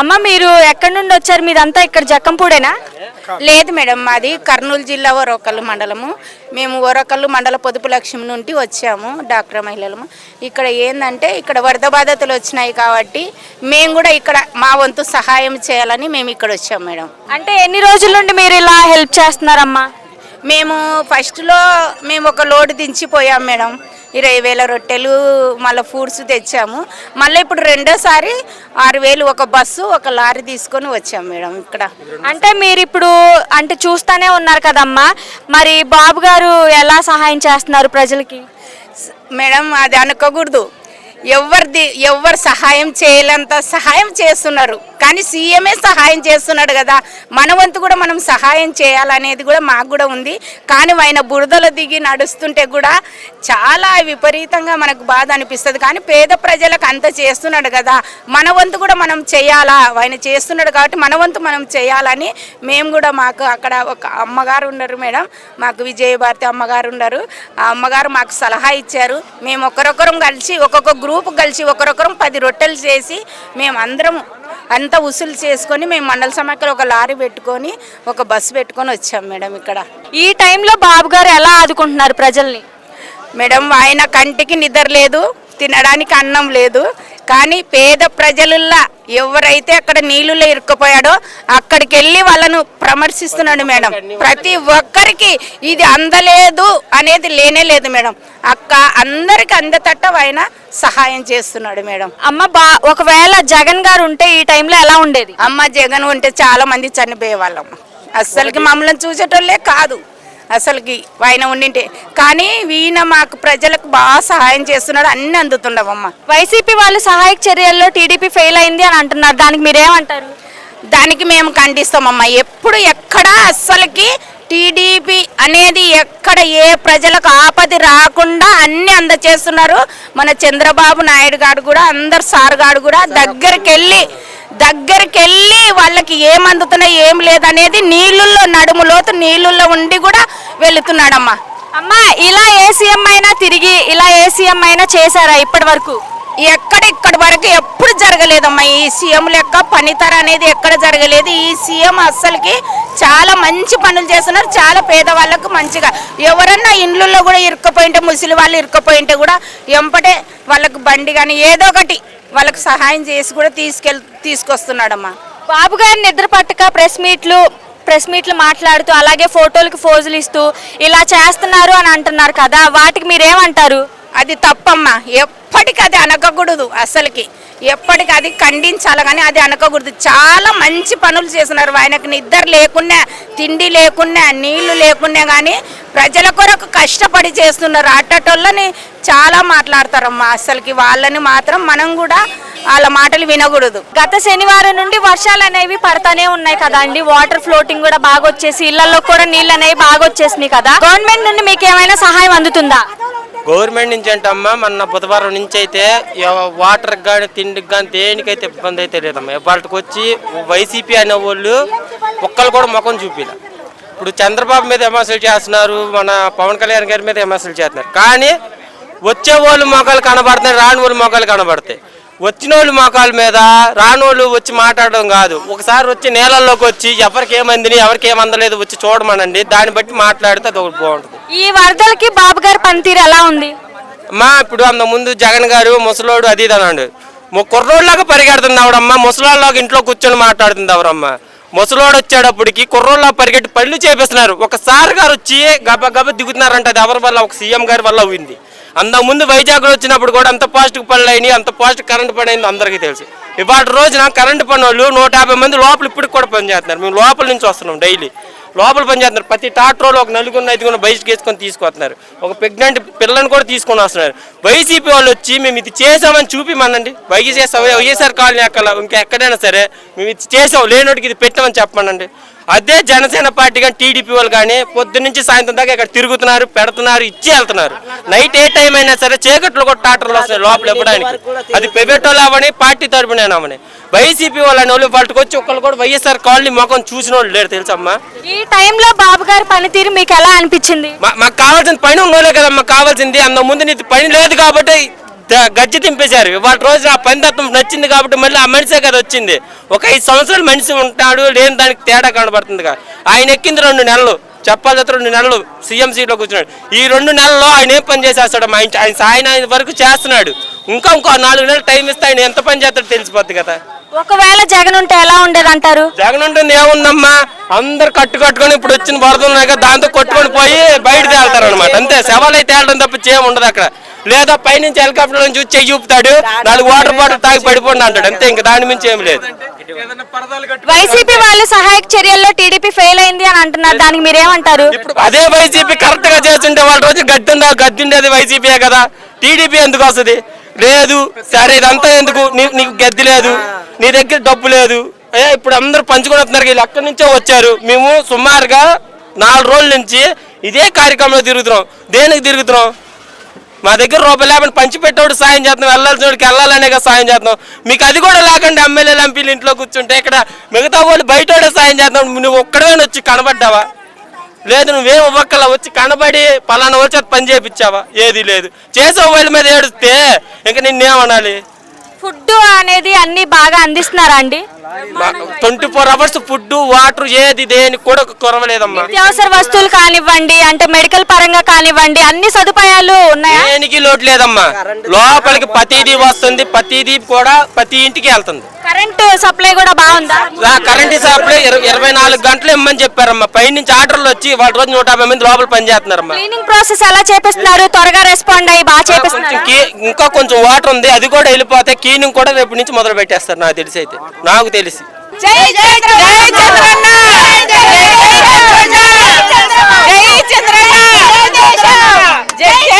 అమ్మ మీరు ఎక్కడి నుండి వచ్చారు? మీదంతా ఇక్కడ జక్కంపూడేనా? లేదు మేడం మాది కర్నూలు జిల్లా ఓరకల్లు మండలము. మేము ఓరకల్లు మండల పొదుపు లక్ష్యం నుండి వచ్చాము డాక్టర్ మహిళలము. ఇక్కడ ఏంటంటే ఇక్కడ వరద బాధితులు వచ్చినాయి కాబట్టి మేము కూడా ఇక్కడ మా వంతు సహాయం చేయాలని మేము ఇక్కడ వచ్చాం మేడం. అంటే ఎన్ని రోజుల నుండి మీరు ఇలా హెల్ప్ చేస్తున్నారమ్మా? మేము ఫస్ట్లో మేము ఒక లోడ్ దించిపోయాం మేడం. ఇరవై వేల రొట్టెలు మళ్ళీ ఫుడ్స్ తెచ్చాము. మళ్ళీ ఇప్పుడు రెండోసారి ఆరు వేలు ఒక బస్సు ఒక లారీ తీసుకొని వచ్చాం మేడం ఇక్కడ. అంటే మీరు ఇప్పుడు అంటే చూస్తానే ఉన్నారు కదమ్మా. మరి బాబు గారు ఎలా సహాయం చేస్తున్నారు ప్రజలకి? మేడం అది అనుకోకూడదు. ఎవరిది ఎవరు సహాయం చేయలేంత సహాయం చేస్తున్నారు. కానీ సీఎమే సహాయం చేస్తున్నాడు కదా. మన వంతు కూడా మనం సహాయం చేయాలనేది కూడా మాకు కూడా ఉంది. కానీ ఆయన బురదలో దిగి నడుస్తుంటే కూడా చాలా విపరీతంగా మనకు బాధ అనిపిస్తుంది. కానీ పేద ప్రజలకు అంత చేస్తున్నాడు కదా. మన వంతు కూడా మనం చేయాలా? ఆయన చేస్తున్నాడు కాబట్టి మన వంతు మనం చేయాలని మేము కూడా మాకు అక్కడ ఒక అమ్మగారు ఉన్నారు మేడం. మాకు విజయభారతి అమ్మగారు ఉన్నారు. ఆ అమ్మగారు మాకు సలహా ఇచ్చారు. మేము ఒకరొకరం కలిసి ఒక్కొక్క గ్రూప్ కలిసి ఒకరొకరం పది రొట్టెలు చేసి మేము అందరం అంతా ఉసులు చేసుకొని మేము మండల సమాఖ్యలో ఒక లారీ పెట్టుకొని ఒక బస్సు పెట్టుకొని వచ్చాం మేడం ఇక్కడ. ఈ టైంలో బాబు గారు ఎలా ఆదుకుంటున్నారు ప్రజల్ని? మేడం ఆయన కంటికి నిద్ర లేదు. తినడానికి అన్నం లేదు. కానీ పేద ప్రజలల్లా ఎవరైతే అక్కడ నీళ్ళలో ఇరుక్కుపోయాడో అక్కడికి వెళ్ళి వాళ్ళను ప్రమర్శిస్తున్నాడు మేడం. ప్రతి ఒక్కరికి ఇది అందలేదు అనేది లేనే లేదు మేడం. అక్క అందరికి అందతట్ట ఆయన సహాయం చేస్తున్నాడు మేడం. అమ్మ బా ఒకవేళ జగన్ గారు ఉంటే ఈ టైంలో ఎలా ఉండేది? అమ్మ జగన్ ఉంటే చాలా మంది చనిపోయే వాళ్ళమ్మ అస్సలకి మమ్మల్ని చూసేటోళ్ళే కాదు. అసలుకి ఆయన ఉండింటే. కానీ ఈయన మాకు ప్రజలకు బాగా సహాయం చేస్తున్నాడు అన్ని అందుతుండవమ్మ. వైసీపీ వాళ్ళు సహాయక చర్యల్లో టీడీపీ ఫెయిల్ అయింది అని అంటున్నారు. దానికి మీరేమంటారు? దానికి మేము ఖండిస్తామమ్మా. ఎప్పుడు ఎక్కడ అస్సలకి టీడీపీ అనేది ఎక్కడ ఏ ప్రజలకు ఆపది రాకుండా అన్ని అందచేస్తున్నారు. మన చంద్రబాబు నాయుడు గారు కూడా అందరు సార్ గారు కూడా దగ్గరికి వెళ్ళి దగ్గరికి వెళ్ళి వాళ్ళకి ఏం అందుతున్నాయి ఏం లేదనేది నీళ్ళల్లో నడుము లోతు నీళ్ళల్లో ఉండి కూడా వెళుతున్నాడమ్మా. అమ్మా ఇలా ఏ సీఎం అయినా తిరిగి ఇలా ఏ సీఎం అయినా చేశారా ఇప్పటి వరకు ఎక్కడ ఇక్కడి వరకు ఎప్పుడు జరగలేదమ్మా. ఈ సీఎం లెక్క పనితర అనేది ఎక్కడ జరగలేదు. ఈ సీఎం అస్సలకి చాలా మంచి పనులు చేస్తున్నారు. చాలా పేదవాళ్ళకు మంచిగా. ఎవరన్నా ఇండ్లలో కూడా ఇరుక్కుపోయింటే ముసలి వాళ్ళు ఇరుక్కుపోయింటే కూడా ఎంపటే వాళ్ళకు బండి కానీ ఏదో ఒకటి వాళ్ళకి సహాయం చేసి కూడా తీసుకెళ్ తీసుకొస్తున్నాడమ్మా. బాబు గారు నిద్ర పట్టక ప్రెస్ మీట్లు ప్రెస్ మీట్లు మాట్లాడుతూ అలాగే ఫోటోలకు ఫోజులు ఇస్తూ ఇలా చేస్తున్నారు అని అంటున్నారు కదా వాటికి మీరేమంటారు? అది తప్పమ్మా. ఎప్పటికీ అది అనకూడదు అసలుకి. ఎప్పటికీ అది ఖండించాలి కానీ అది అనకూడదు. చాలా మంచి పనులు చేస్తున్నారు. ఆయనకు నిద్ర లేకున్నా తిండి లేకున్నా నీళ్ళు లేకున్నా కానీ ప్రజల కొరకు కష్టపడి చేస్తున్నారు. అట్టటోళ్ళని చాలా మాట్లాడతారమ్మా. అసలుకి వాళ్ళని మాత్రం మనం కూడా వాళ్ళ మాటలు వినకూడదు. గత శనివారం నుండి వర్షాలు అనేవి పడతానే ఉన్నాయి కదా అండి. వాటర్ ఫ్లోటింగ్ కూడా బాగా వచ్చేసి ఇళ్ళలో కూడా నీళ్ళు అనేవి బాగా వచ్చేసినాయి కదా. గవర్నమెంట్ నుండి మీకు ఏమైనా సహాయం అందుతుందా? గవర్నమెంట్ నుంచి అంటే అమ్మా మొన్న బుధవారం నుంచి అయితే వాటర్ కానీ తిండికి కానీ దేనికైతే ఇబ్బంది అయితే లేదమ్మా. వాళ్ళకి వచ్చి వైసీపీ అనే వాళ్ళు ఒక్కరు కూడా ముఖం చూపిల. ఇప్పుడు చంద్రబాబు మీద విమర్శలు చేస్తున్నారు మన పవన్ కళ్యాణ్ గారి మీద విమర్శలు చేస్తున్నారు. కానీ వచ్చే వాళ్ళు మొఖాలు కనబడుతున్నాయి రాని వాళ్ళు మొఖాలు కనబడతాయి. వచ్చిన వాళ్ళు మొఖాల మీద రాని వాళ్ళు వచ్చి మాట్లాడడం కాదు. ఒకసారి వచ్చి నేలల్లోకి వచ్చి ఎవరికి ఏమందిని ఎవరికి ఏమందలేదు వచ్చి చూడమనండి. దాన్ని బట్టి మాట్లాడితే అది ఒకటి బాగుంటుంది. ఈ వరదలకి బాబు గారి పనితీరు ఎలా ఉంది? అమ్మా ఇప్పుడు అంత ముందు జగన్ గారు ముసలోడు అది ఇది అన్నాడు. మొ- కుర్రోళ్ళలాగా పరిగెడుతుంది ఆవిడమ్మ ముసలాళ్ళలాగా ఇంట్లో కూర్చొని మాట్లాడుతుంది ఎవరమ్మ ముసలోడు వచ్చేటప్పటికి కుర్రోళ్ళ పరిగెట్టి పనులు చేపిస్తున్నారు. ఒక సార్ గారు వచ్చి గబ గబ దిగుతున్నారంట అది ఎవరి వల్ల? ఒక సీఎం గారి వల్ల అయింది అంతకు ముందు వైజాగ్లో వచ్చినప్పుడు కూడా అంత పాస్ట్ పనులు అయినాయి అంత పాస్ట్ కరెంట్ పని అయింది అందరికీ తెలుసు. ఇవాటి రోజున కరెంట్ పని వాళ్ళు నూట యాభై మంది లోపల ఇప్పటికి కూడా పనిచేస్తున్నారు. మేము లోపల నుంచి వస్తున్నాం డైలీ. లోపల పనిచేస్తున్నారు ప్రతి టాక్టర్లో ఒక నలుగురు ఐదుగురు బయటకు వేసుకొని తీసుకొస్తున్నారు. ఒక ప్రెగ్నెంట్ పిల్లని కూడా తీసుకొని వస్తున్నారు. వైసీపీ వాళ్ళు వచ్చి మేము ఇది చేసామని చూపిమనండి. వైఎస్ఆర్ వైఎస్ఆర్ కాలనీ ఎక్కడ ఇంకా ఎక్కడైనా సరే మేము ఇది చేసాం లేనోటికి ఇది పెట్టామని చెప్పమనండి. అదే జనసేన పార్టీ కానీ టీడీపీ వాళ్ళు కానీ పొద్దు నుంచి సాయంత్రం దాకా ఇక్కడ తిరుగుతున్నారు పెడుతున్నారు ఇచ్చి వెళ్తున్నారు. నైట్ ఏ టైం అయినా సరే చీకట్లు కూడా టాటర్లు వస్తున్నాయి లోపల ఇవ్వడానికి అది ప్రైవేట్ అవ్వని అవని పార్టీ తరపునేనామని వైసీపీ వాళ్ళని వాళ్ళు వాళ్ళకి వచ్చి ఒక్కళ్ళు కూడా వైఎస్ఆర్ కాలనీ ముఖం చూసిన వాళ్ళు లేరు తెలుసమ్మా? ఈ టైంలో బాబు గారి పనితీరు మీకు ఎలా అనిపించింది? మా- మాకు కావాల్సిన పని ఉన్నోలే కదా మాకు కావాల్సింది. అంత ముందు నీకు పని లేదు కాబట్టి గజ్జి తింపేశారు. ఇవాళ రోజు ఆ పనితత్వం నచ్చింది కాబట్టి మళ్ళీ ఆ మనిషే కదా వచ్చింది. ఒక ఐదు సంవత్సరాలు మనిషి ఉంటాడు లేని దానికి తేడా కనబడుతుంది కదా ఆయన ఎక్కింది రెండు నెలలు చెప్పాలి రెండు నెలలు సీఎం సీట్లో కూర్చున్నాడు. ఈ రెండు నెలల్లో ఆయన ఏం పని చేసేస్తాడు మా ఇంటి ఆయన సాయన ఆయన వరకు చేస్తున్నాడు. ఇంకా ఇంకో నాలుగు నెలలు టైం ఇస్తే ఆయన ఎంత పని చేస్తాడో తెలిసిపోద్ది కదా. ఒకవేళ జగన్ ఉంటే ఎలా ఉండేది అంటారు? జగన్ ఉంటుంది ఏముందమ్మా? అందరు కట్టు కట్టుకొని ఇప్పుడు వచ్చిన వరద కదా దాంతో కొట్టుకొని పోయి బయట తేలుతారు అనమాట అంతే శవాలు అయితే తేలడం తప్ప చేయం ఉండదు అక్కడ. లేదా పైనుంచి హెలికాప్టర్ నుంచి చూసి చెయ్యి చూపుతాడు నాలుగు వాటర్ బాటిల్ తాగి పడిపోండి అంటాడు. అంతే ఇంకా దాని మించి ఏం లేదు. వైసీపీ వాళ్ళు సహాయక చర్యల్లో టీడీపీ ఫెయిల్ అయింది అని అంటున్నారు. దానికి మీరేమంటారు? అదే వైసీపీ కరెక్ట్గా చేస్తుంటే వాళ్ళ రోజు గద్దెందా గద్దెండేది వైసీపీయే కదా. టీడీపీ ఎందుకు వస్తుంది? లేదు. సరే ఇదంతా ఎందుకు? నీ- నీకు గద్ది లేదు. నీ దగ్గర డబ్బు లేదు. అయ్యా ఇప్పుడు అందరూ పంచుకొని వస్తున్నారు. వీళ్ళు అక్కడి నుంచే వచ్చారు. మేము సుమారుగా నాలుగు రోజుల నుంచి ఇదే కార్యక్రమంలో తిరుగుతున్నాం. దేనికి తిరుగుతున్నాం? మా దగ్గర రూపాయలు లేకుండా పంచిపెట్టేవాడు సాయం చేస్తున్నాం. వెళ్ళాల్సిన వాడికి వెళ్ళాలనే సాయం చేస్తున్నాం. మీకు అది కూడా లేకుండా ఎమ్మెల్యేలు ఎంపీలు ఇంట్లో కూర్చుంటే ఇక్కడ మిగతా వాళ్ళు బయట సాయం చేస్తున్నాం నువ్వు ఒక్కడే వచ్చి కనబడ్డావా? లేదు నువ్వేం ఇవ్వక్కల వచ్చి కనబడి పలానా వచ్చి పని చేయించావా ఏది లేదు. చేసే వాళ్ళ మీద ఏడుస్తే ఇంక నిన్నేమనాలి ఫుడ్ అనేది అన్ని బాగా అందిస్తున్నారా అండి twenty four hours food water ఏది దేనికి కూడా కొరవలేదమ్మా నిత్యావసర వస్తువులు కానివ్వండి అంటే మెడికల్ పరంగా కానివ్వండి అన్ని సదుపాయాలు ఉన్నాయా? దేనికి లోటు లేదమ్మా. లోపలికి ప్రతిదీ వస్తుంది ప్రతిదీ కూడా ప్రతి ఇంటికి వెళ్తుంది. కరెంట్ సప్లై కూడా బాగుందా? ఆ కరెంట్ సప్లై ఇర- ఇరవై నాలుగు గంటలు ఇమ్మని చెప్పారమ్మా. పై నుంచి ఆర్డర్లు వచ్చి వాళ్ళ రోజు నూట యాభై మంది లోపల పని చేస్తున్నారమ్మా. క్లీనింగ్ ప్రాసెస్ ఎలా చేపిస్తున్నారు? త్వరగా రెస్పాండ్ అయ్యి బాగా చేపిస్తున్నారు. ఇంకా కొంచెం వాటర్ ఉంది అది కూడా వెళ్ళిపోతే క్లీనింగ్ కూడా రేపు నుంచి మొదలు పెట్టేస్తారు నాకు తెలిసి అయితే. నాకు తెలిసి. జై జై జై చంద్రన్న జై జై చంద్రన్న జై చంద్రన్న జై జై